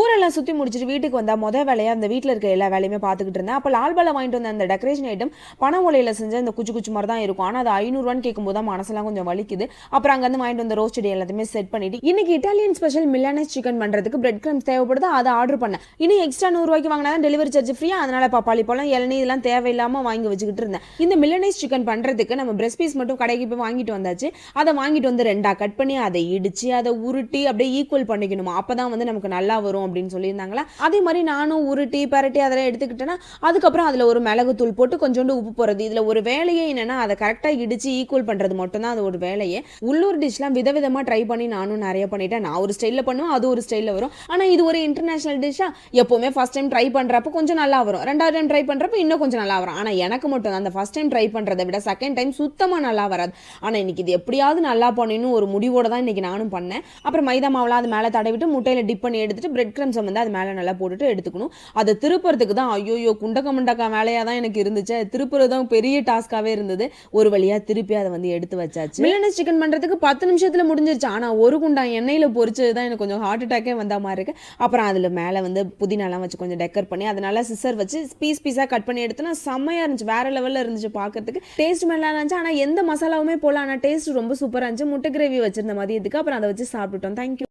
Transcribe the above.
ஊரெல்லாம் சுற்றி முடிச்சுட்டு வீட்டுக்கு வந்தால் மொதல் வேலையாக அந்த வீட்டில் இருக்க எல்லா வேலையுமே பார்த்துக்கிட்டு இருந்தேன். அப்போ லால்பாலை வாங்கிட்டு வந்த அந்த டெக்கரேஷன் ஐட்டம் பண ஓலையில் செஞ்ச அந்த குச்சி குச்சி மாதிரி தான் இருக்கும். ஆனால் அது ஐநூறுவான்னு கேட்கும்போது தான் மனசெல்லாம் கொஞ்சம் வலிக்குது. அப்புறம் அங்கேருந்து வாங்கிட்டு வந்த ரோஸ்ட் எல்லாத்தையுமே செட் பண்ணிட்டு இன்னைக்கு இட்டாலியன் ஸ்பெஷல் மில்லானஸ் சிக்கன் பண்ணுறதுக்கு பிரெட் கிரம்ஸ் தேவைப்படுது அதை ஆர்டர் பண்ணேன். இன்னும் எக்ஸ்ட்ரா நூறுரூவாய்க்கு வாங்கினா தான் டெலிவரி சார்ஜ் ஃப்ரீ அதனால பப்பாளி பழம் இளநீ இதெல்லாம் தேவையில்லாமல் வாங்கி வச்சுக்கிட்டு இருந்தேன். இந்த மில்லனைஸ் சிக்கன் பண்ணுறதுக்கு நம்ம பிரெஸ்ட் பீஸ் மட்டும் கடைக்கு போய் வாங்கிட்டு வந்தாச்சு. அதை வாங்கிட்டு வந்து ரெண்டாக கட் பண்ணி அதை இடிச்சு அதை உருட்டி அப்படியே ஈக்குவல் பண்ணிக்கணுமா? அப்போ தான் வந்து நமக்கு நல்லா வரும். அப்படின்னு சொல்லியிருந்தாங்களா? அதே மாதிரி நானும் உருட்டி பரட்டி அதெல்லாம் எடுத்துக்கிட்டேன்னா அதுக்கப்புறம் அதில் ஒரு மிளகுத்தூள் போட்டு கொஞ்சோண்டு உப்பு போடுறது. இதில் ஒரு வேலையே என்னன்னா அதை கரெக்டாக இடித்து ஈக்குவல் பண்ணுறது மட்டும்தான் அது ஒரு வேலையே. உள்ளூர் டிஷ்லாம் விதவிதமாக ட்ரை பண்ணி நானும் நிறைய பண்ணிட்டேன். நான் ஒரு ஸ்டைலில் பண்ணுவேன் அது ஒரு ஸ்டைலில் வரும். ஆனால் இது ஒரு இன்டர்நேஷனல் டிஷ்ஷாக எப்போவுமே ஃபஸ்ட் டைம் ட்ரை பண்ணுறப்ப கொஞ்சம் நல்லா வரும். ரெண்டாவது டைம் ட்ரை பண்ணுறப்ப இன்னும் கொஞ்சம் நல்லா வரும். ஆனால் எனக்கு மட்டும் அந்த ஃபஸ்ட் டைம் ட்ரை பண்ணுறதை விட செகண்ட் டைம் சுத்தமாக நல்லா வராது. ஆனால் இன்னைக்கு இது எப்படியாவது நல்லா பண்ணணும் ஒரு முடிவோடு தான் இன்னைக்கு நானும் பண்ணேன். அப்புறம் மைதா மாவுலாம் அது மேலே தடவிட்டு முட்டையில் டிப் பண்ணி எடுத்துட்டு பிரெட் கிரம்ஸை வந்து அது மேலே நல்லா போட்டுட்டு எடுத்துக்கணும். அதை திருப்புறதுக்கு தான் ஐயோயோ குண்டக்க முண்டக்கா வேலையாக தான் எனக்கு இருந்துச்சு. திருப்புறது தான் பெரிய டாஸ்க்காகவே இருந்தது. ஒரு வழியாக திருப்பி அதை வந்து எடுத்து வச்சாச்சு. மில்லனஸ் சிக்கன் பண்ணுறதுக்கு பத்து நிமிஷத்தில் முடிஞ்சிருச்சு. ஆனால் ஒரு குண்டா எண்ணெயில் பொறிச்சது தான் எனக்கு கொஞ்சம் ஹார்ட் அட்டாக்கே வந்த மாதிரி இருக்கு. அப்புறம் அதில் மேலே வந்து புதினாலாம் வச்சு கொஞ்சம் டெக்கர் பண்ணி அதனால சிசர் வச்சு பீஸ் பீஸாக கட் பண்ணி எடுத்தோன்னா செம்மையாக இருந்துச்சு. வேற லெவலில் இருந்துச்சு பார்க்கறதுக்கு டேஸ்ட் நல்லா இருந்துச்சு. ஆனால் எந்த மசாலாவுமே போகல ஆனால் டேஸ்ட் ரொம்ப சூப்பராக இருந்துச்சு. முட்டை கிரேவி வச்சிருந்த இதுக்கு அப்புறம் அதை வச்சு சாப்பிட்டுட்டோம். தேங்க்யூ